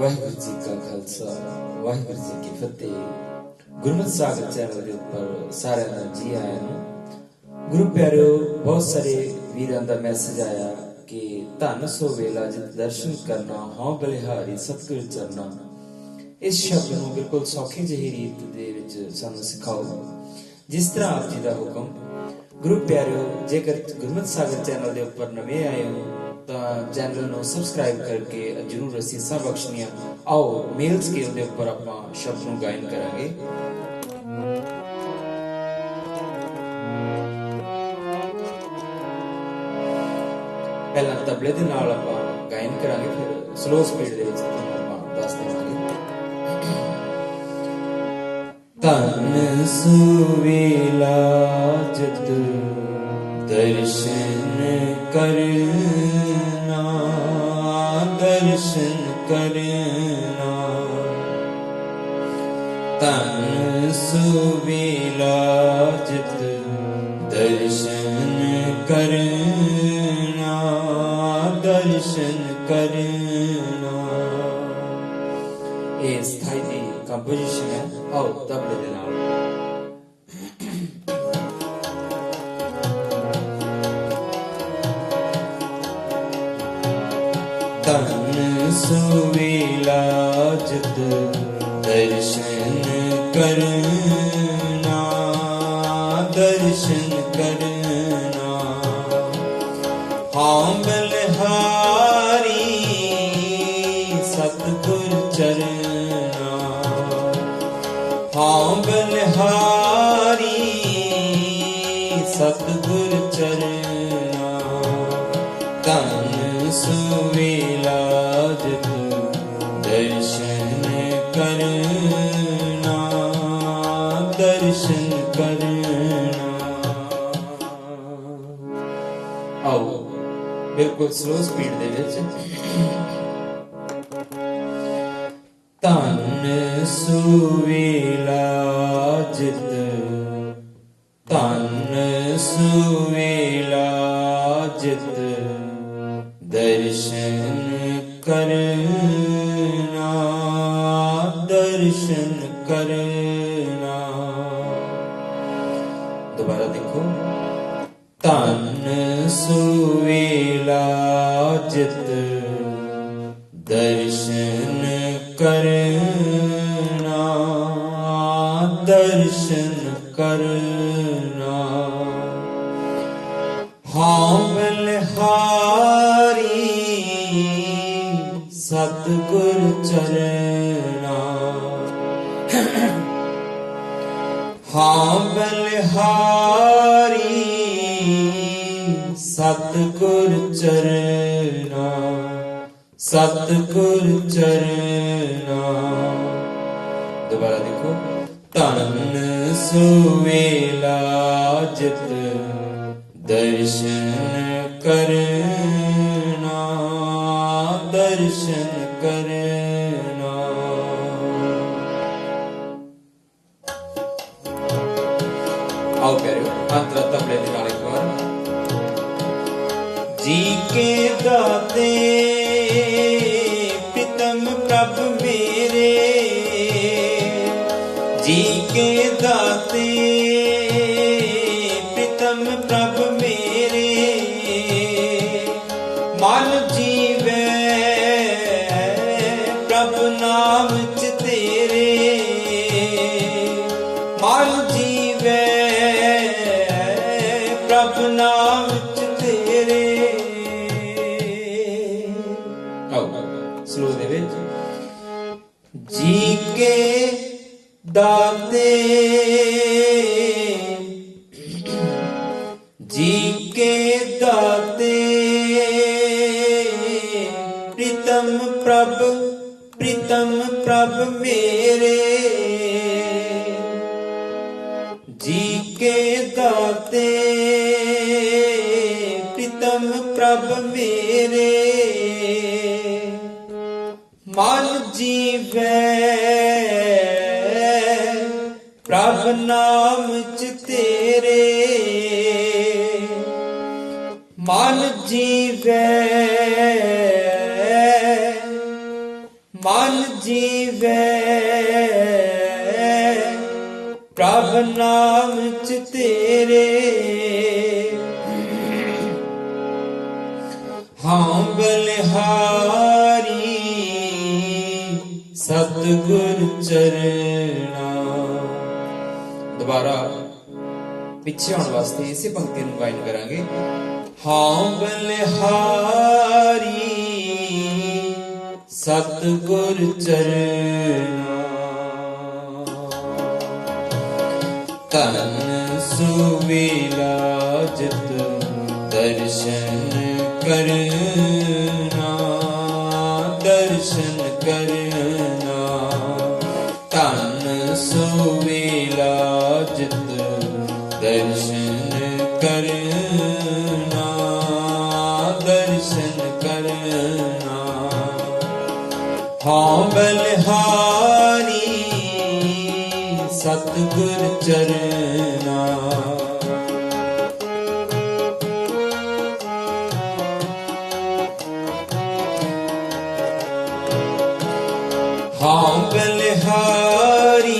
ਵਾਹਿਗੁਰੂ ਜੀ ਕਾ ਖਾਲਸਾ, ਵਾਹਿਗੁਰੂ ਜੀ ਕੀ ਫਤਿਹ। ਗੁਰਮਤਿ ਸਾਗਰ ਚੈਨਲ ਦੇ ਉੱਪਰ ਸਾਰਿਆਂ ਨੂੰ ਜੀ ਆਇਆਂ ਨੂੰ। ਗੁਰੂ ਪਿਆਰਿਓ, ਬਹੁਤ ਸਾਰੇ ਵੀਰਾਂ ਦਾ ਮੈਸੇਜ ਆਇਆ ਕਿ ਧੰਨ ਸੋ ਵੇਲਾ ਜਿਤ ਦਰਸ਼ਨ ਕਰਨਾ, ਹਉ ਬਲਿਹਾਰੀ ਸਤਿਗੁਰ ਚਰਨਾ। ਇਸ ਸ਼ਬਦ ਨੂੰ ਬਿਲਕੁਲ ਸੌਖੀ ਜਿਹੀ ਰੀਤ ਦੇ ਵਿੱਚ ਸਾਨੂੰ ਸਿਖਾਓ। ਜਿਸ ਤਰ੍ਹਾਂ ਆਪ ਜੀ ਦਾ ਹੁਕਮ। ਗੁਰੂ ਪਿਆਰਿਓ, ਜੇਕਰ ਗੁਰਮਤਿ ਸਾਗਰ ਚੈਨਲ ਦੇ ਉੱਪਰ ਨਵੇਂ ਆਏ ਹੋ ਤਾਂ ਚੈਨਲ ਨੂੰ ਸਬਸਕ੍ਰਾਈਬ ਕਰਕੇ ਜਰੂਰ ਅਸੀਸਾਂ ਬਖਸ਼ਣੀਆਂ ਆਓ ਮੇਲ ਸਕੇਲ ਦੇ ਉੱਪਰ ਆਪਾਂ ਸ਼ਬਦ ਨੂੰ ਗਾਇਨ ਕਰਾਂਗੇ। ਪਹਿਲਾਂ ਤਬਲੇ ਦੇ ਨਾਲ ਆਪਾਂ ਗਾਇਨ ਕਰਾਂਗੇ, ਫਿਰ ਸਲੋ ਸਪੀਡ ਦੇ ਵਿੱਚ ਤੁਹਾਨੂੰ ਆਪਾਂ ਦੱਸ ਦੇਵਾਂਗੇ। ਤਨ ਸੁਵੇਲਾ ਜਤ ਦਰਸ਼ਨ ਕਰ ਦਰਸ਼ਨ ਕਰਨਾ। ਤਨ ਸੁਵੇਲਾ ਦਰਸ਼ਨ ਕਰਨਾ। ਦਰਸ਼ਨ ਕਰਨਾ। ਇਹ ਸਥਾਈ ਦੀ ਕੰਪੋਜੀਸ਼ਨ ਹੈ ਆਓ ਤਬਲੇ ਦੇ ਨਾਲ ਦਰਸ਼ਨ ਕਰਨਾ ਦਰਸ਼ਨ ਕਰਨਾ। ਹਾਂ ਬਲਹਾਰੀ ਸਤਿਗੁਰ ਚਰਨਾ। ਹਾਂ ਬਲਹਾਰੀ ਬਿਲਕੁਲ ਸਲੋ ਸਪੀਡ ਦੇ ਵਿੱਚ। ਤਨ ਸੁਵੇਲਾ ਜਿਤ। ਤਨ ਸੁਵੇਲਾ ਕਰਨਾ ਦਰਸ਼ਨ ਕਰਨਾ ਹਾਂ ਬਲਹਾਰੀ ਸਤਿਗੁਰ ਚਰਨਾ। ਹਾਂ ਬਲਹਾਰੀ ਸਤਿਗੁਰ ਚਰਨਾ। ਸਤਿਗੁਰ ਚਰਨਾ। ਦੁਬਾਰਾ ਦੇਖੋ ਤਨ ਸੁਵੇਲਾ ਜਿਤ ਦਰਸ਼ਨ ਕਰਨਾ ਦਰਸ਼ਨ ਕਰਨਾ। ਆਓ ਪਿਆਰਿਓ ਮੰਤਰ ਤਬਲੇ ਦੇ ਨਾਲ ਇੱਕ ਵਾਰ। ਜੀ ਕੇ ਦਾਤੇ ਆਓ ਦੇ ਵਿੱਚ ਜੀ ਕੇ ਦਾਤੇ ਜੀ ਕੇ ਦਾਤੇ ਪ੍ਰੀਤਮ ਪ੍ਰਭ ਪ੍ਰੀਤਮ ਪ੍ਰਭ ਮੇਰੇ। ਜੀ ਕੇ ਦਾਤੇ ਪ੍ਰੀਤਮ ਪ੍ਰਭ ਮੇਰੇ। ਨਾਮ ਚ ਤੇਰੇ। ਮਨ ਜੀਵੇ। ਮਨ ਜੀਵੇ। ਪ੍ਰਭ ਨਾਮ ਚ ਤੇਰੇ। ਹਾਂ ਬਲਿਹਾਰੀ ਸਤਿਗੁਰ ਚਰਣਾ ਪਿੱਛੇ ਆਉਣ ਵਾਸਤੇ ਇਸੇ ਪੰਕਤੀ ਨੂੰ ਗਾਇਨ ਕਰਾਂਗੇ। ਹਾਂ ਬਲਿਹਾਰੀ, ਸਤਿਗੁਰ ਚਰਣਾ ਤਨ ਸੁਵੇਲਾ ਜਿਤ ਦਰਸ਼ਨ ਕਰਨਾ। ਬਲਿਹਾਰੀ ਸਤਗੁਰ ਚਰਨਾ ਹਾਂ ਬਲਿਹਾਰੀ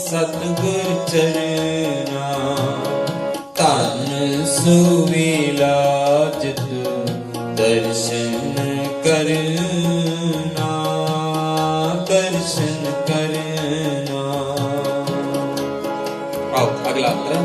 ਸਤਿਗੁਰ ਚਰਨਾ ਧਨ ਸੁਵੇਲਾ ਦਰਸ਼ਨ ਕਰਨਾ। ਆਓ ਅਗਲਾ ਅੰਤਰਾ।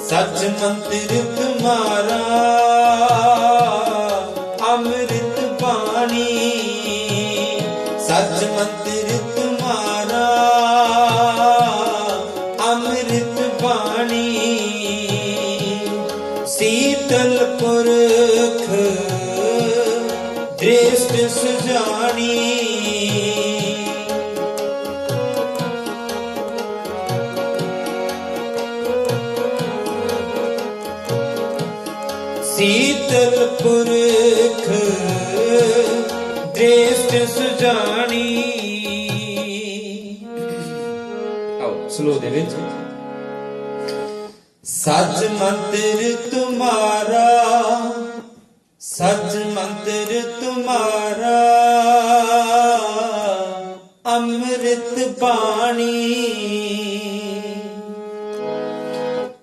ਸਚ ਮੰਤਰ ਤੁਮਾਰਾ ਸੀਤਲ ਪੁਰਖ ਸੱਚ ਮੰਤਰ ਤੁਮਾਰਾ, ਸੱਚ ਮੰਤਰ ਤੁਮਾਰਾ, ਅੰਮ੍ਰਿਤ ਬਾਣੀ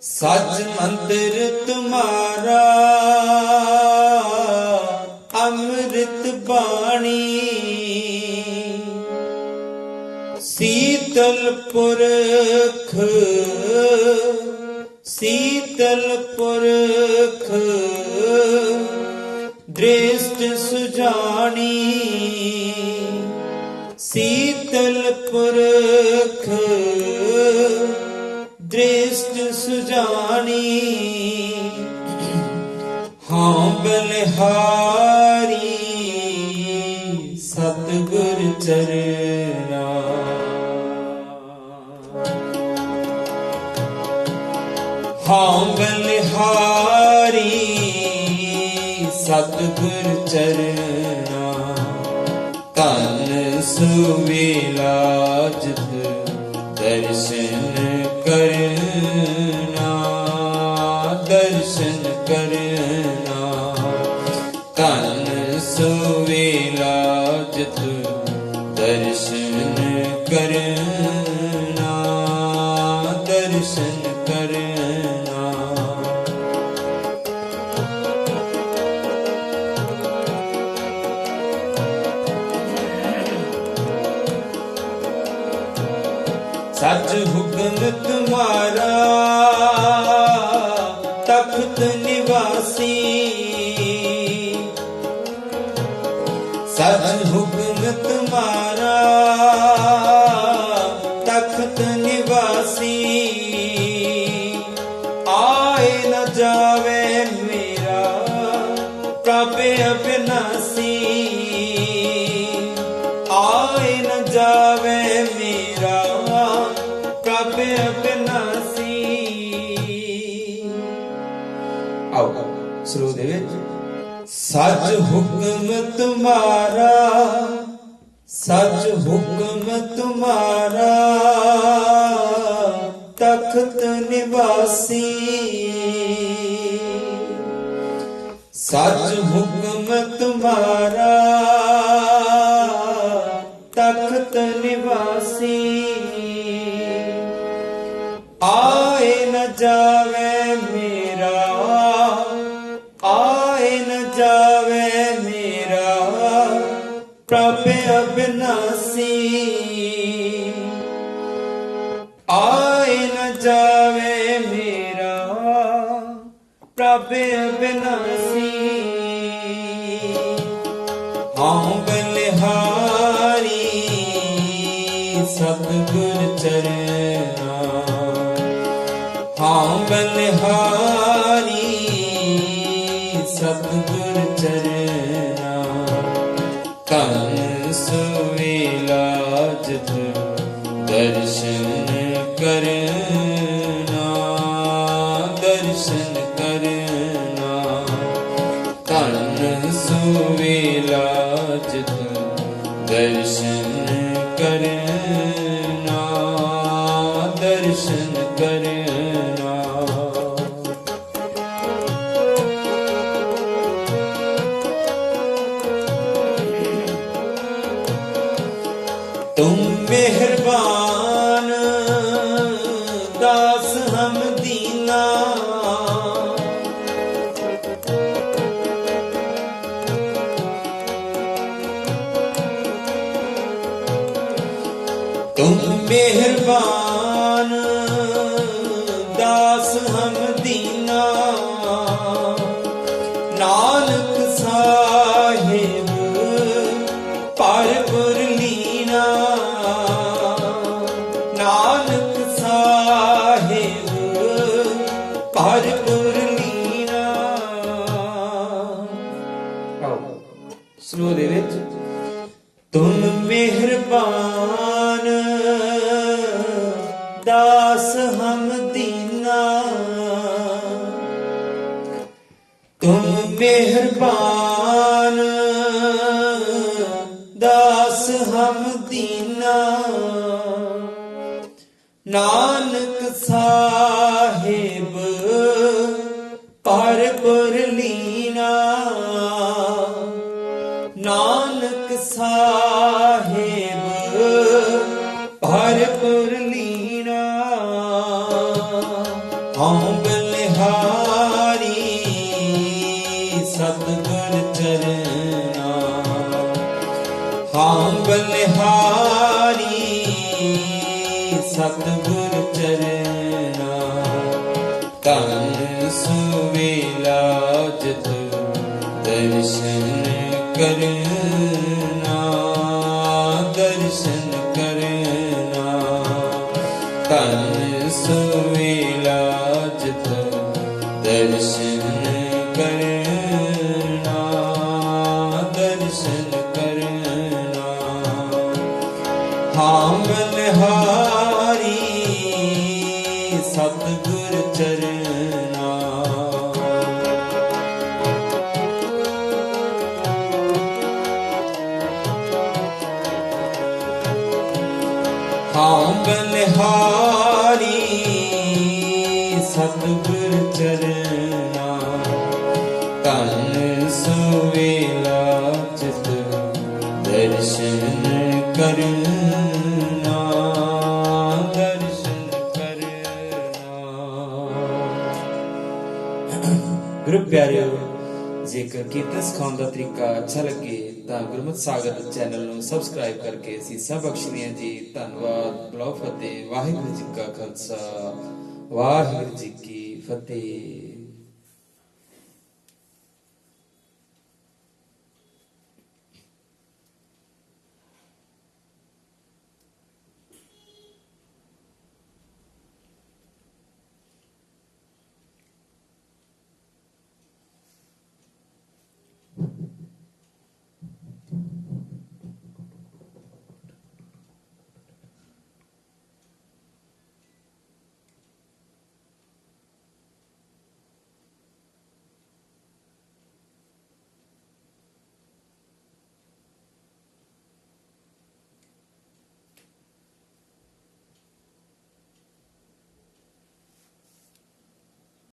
ਸੱਚ ਮੰਤਰ ਤੁਮਾਰਾ, ਅੰਮ੍ਰਿਤ ਬਾਣੀ ਸੀਤਲ ਪੁਰਖ ਸੀਤਲ ਪੁਰਖ ਦ੍ਰਿਸ਼ਟ ਸੁਜਾਣੀ। ਸੀਤਲ ਪੁਰਖ ਦ੍ਰਿਸ਼ਟ ਸੁਜਾਣੀ। ਹਾਂ ਬਲਿਹਾਰੀ ਸਤਿਗੁਰ ਚਰਨ ਹਾਂ ਬਲਿਹਾਰੀ ਸਤਿਗੁਰ ਚਰਨਾ ਤਨ ਸੁਵੇਲਾ ਜਿਤ ਦਰਸ਼ਨ ਕਰਨਾ ਦਰਸ਼ਨ ਕਰਨਾ। ਤਨ ਸੁਵੇਲਾ ਜਿਤ ਦਰਸ਼ਨ ਕਰਨਾ। ਤੁਮਾਰਾ ਤਖਤ ਨਿਵਾਸੀ। ਸੱਚ ਹੁਕਮ ਤੁਮਾਰਾ ਸੱਚ ਹੁਕਮ ਤੁਮਾਰਾ, ਸੱਚ ਹੁਕਮ ਤੁਮਾਰਾ, ਤਖਤ ਨਿਵਾਸੀ। ਸੱਚ ਹੁਕਮ ਤੁਮਾਰਾ, ਤਖਤ ਨਿਵਾਸੀ। ਆਏ ਨ ਜਾਵੇ ਮੇਰਾ, ਆਏ ਨ ਜਾਵੇ ਅਬਿਨਾਸੀ ਆਏ ਨ ਜਾਵੇ ਮੇਰਾ, ਪ੍ਰਭ ਅਬਿਨਾਸੀ ਹਉ ਬਲਿਹਾਰੀ ਸਤਿਗੁਰ ਚਰਨਾ। ਹਉ ਬਲਿਹਾਰੀ ਸਤਿਗੁਰ ਚਰਨਾ। ਦਰਸ਼ਨ ਕਰਨਾ ਦਾਸ ਹਮ ਦੀਨਾ। ਨਾਨਕ ਸਾਹਿਬ ਪਰਪੁਰ ਲੀਨਾ। ਨਾਨਕ ਸਾਹਿਬ ਪਰਪੁਰ ਲੀਨਾ। ਆਓ। ਸਲੋ ਦੇ ਵਿੱਚ, ਤੁਮ ਮਿਹਰਬਾਨ, ਦਾਸ ਹਮ ਮਿਹਰਬਾਨ। ਦਾਸ ਹਮ ਦੀਨਾ। ਨਾਨਕ ਸਾਹਿਬ ਪਰਪੁਰ ਲੀਨਾ। ਨਾਨਕ ਸਾਹਿਬ ਭਰਪੁਰ ਲੀਨਾ। ਬਲਿਹਾਰੀ ਸਤਿਗੁਰ ਚਰਨਾ ਤਨ ਸੁਵੇਲਾ ਜਿਤ ਦਰਸ਼ਨ ਕਰਨਾ ਦਰਸ਼ਨ ਕਰਨਾ। ਤਨ ਸੁਵੇਲਾ ਹਾਂ ਬਲਿਹਾਰੀ ਸਤਿਗੁਰ ਚਰਨਾ ਤਨ ਸੁਵੇਲਾ ਚਿਤ ਦਰਸ਼ਨ ਕਰਨਾ ਦਰਸ਼ਨ ਕਰਨਾ। ਗੁਰੂ ਪਿਆਰਿਓ ਕੀਰਤਨ ਸਿਖਾਉਣ ਦਾ ਤਰੀਕਾ ਅੱਛਾ ਲੱਗੇ ਤਾਂ ਗੁਰਮਤਿ ਸਾਗਰ ਚੈਨਲ ਨੂੰ ਸਬਸਕ੍ਰਾਈਬ ਕਰਕੇ ਅਸੀਂ ਬਖਸ਼ਣੀਆਂ ਜੀ। ਧੰਨਵਾਦ। ਬਲੋ ਫਤਿਹ। ਵਾਹਿਗੁਰੂ ਜੀ ਕਾ ਖਾਲਸਾ। ਵਾਹਿਗੁਰੂ ਜੀ ਕੀ ਫਤਿਹ।